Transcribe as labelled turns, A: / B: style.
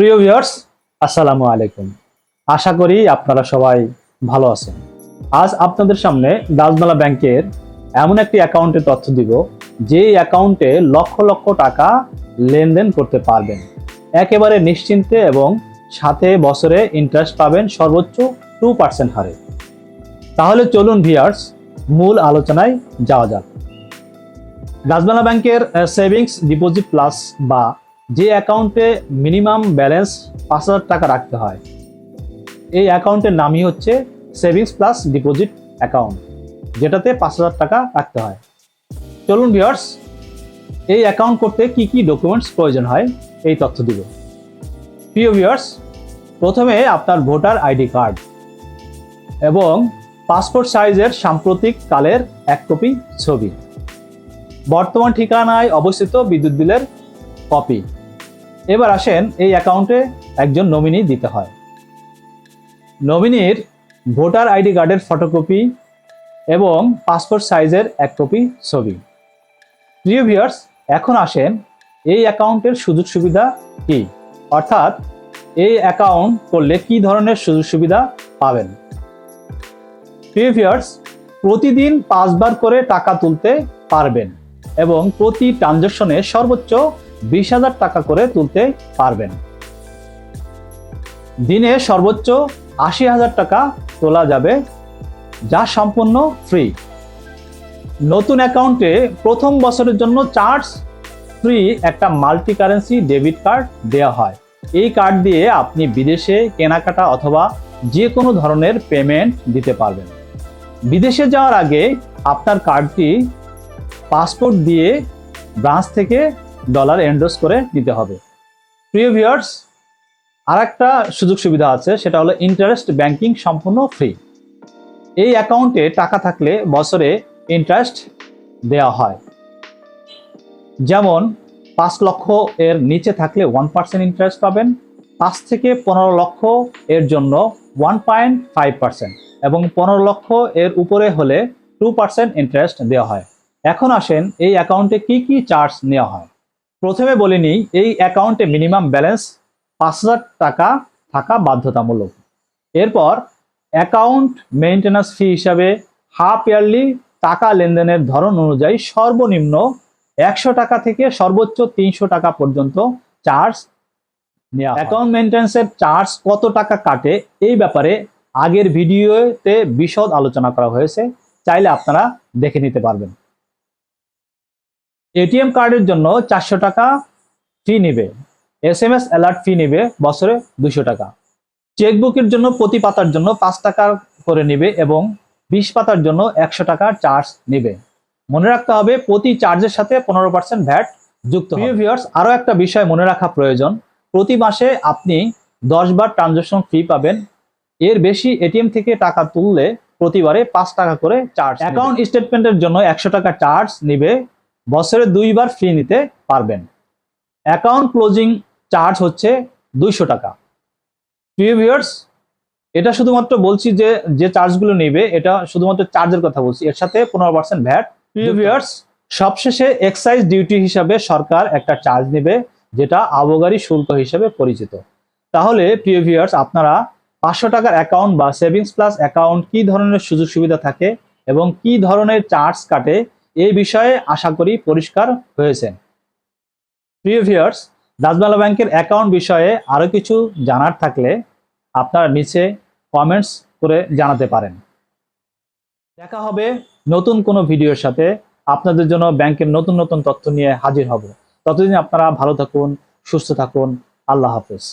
A: প্রিয় ভিউয়ার্স, আসসালামু আলাইকুম। আশা করি আপনারা সবাই ভালো আছেন। আজ আপনাদের সামনে দাসমালা ব্যাংকের এমন একটি অ্যাকাউন্টের তথ্য দিব যে অ্যাকাউন্টে লক্ষ লক্ষ টাকা লেনদেন করতে পারবেন। একেবারে নিশ্চিন্তে এবং সাথে বছরে ইন্টারেস্ট পাবেন সর্বোচ্চ টু পার্সেন্ট হারে। তাহলে চলুন ভিয়ার্স মূল আলোচনায় যাওয়া যাক। দাসমালা ব্যাংকের সেভিংস ডিপোজিট প্লাস বা যে অ্যাকাউন্টে মিনিমাম ব্যালেন্স পাঁচ হাজার টাকা রাখতে হয়, এই অ্যাকাউন্টের নামই হচ্ছে সেভিংস প্লাস ডিপোজিট অ্যাকাউন্ট, যেটাতে পাঁচ হাজার টাকা রাখতে হয়। চলুন ভিওর্স এই অ্যাকাউন্ট করতে কি কি ডকুমেন্টস প্রয়োজন হয়, এই তথ্য দিব। প্রিয় ভিওর্স প্রথমে আপনার ভোটার আইডি কার্ড এবং পাসপোর্ট সাইজের সাম্প্রতিক কালের এক কপি ছবি, বর্তমান ঠিকানায় অবস্থিত বিদ্যুৎ বিলের কপি। এবার আসেন এই অ্যাকাউন্টে একজন নমিনি দিতে হয়। নমিনির ভোটার আইডি কার্ডের ফটোকপি এবং পাসপোর্ট সাইজের এক কপি ছবি। প্রিয় ভিউয়ার্স, এখন আসেন এই অ্যাকাউন্টের সুযোগ সুবিধা কি? অর্থাৎ এই অ্যাকাউন্ট করলে কি ধরনের সুযোগ সুবিধা পাবেন? প্রিয় ভিউয়ার্স, প্রতিদিন পাঁচবার করে টাকা তুলতে পারবেন এবং প্রতি ট্রানজাকশনে সর্বোচ্চ বিশ হাজার টাকা করে তুলতে পারবেন। দিনে সর্বোচ্চ আশি হাজার টাকা তোলা যাবে, যা সম্পূর্ণ ফ্রি। নতুন অ্যাকাউন্টে প্রথম বছরের জন্য চার্জ ফ্রি একটা মাল্টি কারেন্সি ডেবিট কার্ড দেওয়া হয়। এই কার্ড দিয়ে আপনি বিদেশে কেনাকাটা অথবা যে কোনো ধরনের পেমেন্ট দিতে পারবেন। বিদেশে যাওয়ার আগে আপনার কার্ডটি পাসপোর্ট দিয়ে ব্রাঞ্চ থেকে ডলার এন্ডোস করে নিতে হবে। প্রিয় ভিউয়ার্স আর একটা সুযোগ সুবিধা আছে, সেটা হলো ইন্টারেস্ট ব্যাংকিং সম্পূর্ণ ফ্রি এই অ্যাকাউন্টে টাকা থাকলে বছরে ইন্টারেস্ট দেওয়া হয়। যেমন, পাঁচ লক্ষ এর নিচে থাকলে ওয়ান পার্সেন্ট ইন্টারেস্ট পাবেন, পাঁচ থেকে পনেরো লক্ষ এর জন্য ওয়ান পয়েন্ট ফাইভ পার্সেন্ট এবং পনেরো লক্ষ এর উপরে হলে টু পার্সেন্ট ইন্টারেস্ট দেওয়া হয়। এখন আসেন এই অ্যাকাউন্টে কি কি চার্জ নেওয়া হয়। প্রথমে বলে নিই, এই অ্যাকাউন্টে মিনিমাম ব্যালেন্স পাঁচ হাজার টাকা থাকা বাধ্যতামূলক। এরপর অ্যাকাউন্ট মেনটেন্যান্স ফি হিসাবে হাফ ইয়ারলি টাকা লেনদেনের ধরন অনুযায়ী সর্বনিম্ন একশো টাকা থেকে সর্বোচ্চ তিনশো টাকা পর্যন্ত চার্জ নেওয়া অ্যাকাউন্ট মেনটেন্যান্সের চার্জ কত টাকা কাটে এই ব্যাপারে আগের ভিডিওতে বিশদ আলোচনা করা হয়েছে, চাইলে আপনারা দেখে নিতে পারবেন। এটিএম কার্ডের জন্য চারশো টাকা ফি নেবে। S M S alert fee নেবে বছরে দুশো টাকা। চেকবুকের জন্য প্রতি পাতার জন্য পাঁচ টাকা করে নেবে এবং বিশ পাতার জন্য একশো টাকা চার্জ নেবে। মনে রাখতে হবে প্রতি চার্জের সাথে পনেরো পার্সেন্ট ভ্যাট যুক্ত ভিউয়ার্স আরও একটা বিষয় মনে রাখা প্রয়োজন। প্রতি মাসে আপনি দশ বার ট্রানজাকশন ফি পাবেন। এর বেশি এটিএম থেকে টাকা তুললে প্রতিবারে পাঁচ টাকা করে চার্জ অ্যাকাউন্ট স্টেটমেন্টের জন্য একশো টাকা চার্জ নিবে। বছরে দুইবার ফি নিতে পারবেন। অ্যাকাউন্ট ক্লোজিং চার্জ হচ্ছে দুইশো টাকা। প্রিয় ভিউয়ার্স এটা শুধুমাত্র বলছি যে যে চার্জগুলো নেবে এটা শুধুমাত্র চার্জের কথা বলছি। এর সাথে পনেরো পার্সেন্ট ভ্যাট প্রিয় ভিউয়ার্স সবশেষে এক্সাইজ ডিউটি হিসাবে সরকার একটা চার্জ নেবে যেটা আবগারি শুল্ক হিসেবে পরিচিত। তাহলে প্রিয় ভিউয়ার্স আপনারা পাঁচশো টাকার অ্যাকাউন্ট বা সেভিংস প্লাস অ্যাকাউন্ট কি ধরনের সুযোগ সুবিধা থাকে এবং কি ধরনের চার্জ কাটে এই বিষয়ে আশা করি পরিষ্কার হয়েছেন প্রিয় ভিউয়ার্স দাসবালা ব্যাংকের অ্যাকাউন্ট বিষয়ে আরও কিছু জানার থাকলে আপনারা নিচে কমেন্টস করে জানাতে পারেন। দেখা হবে নতুন কোনো ভিডিওর সাথে। আপনাদের জন্য ব্যাংকের নতুন নতুন তথ্য নিয়ে হাজির হব। ততদিন আপনারা ভালো থাকুন, সুস্থ থাকুন। আল্লাহ হাফেজ।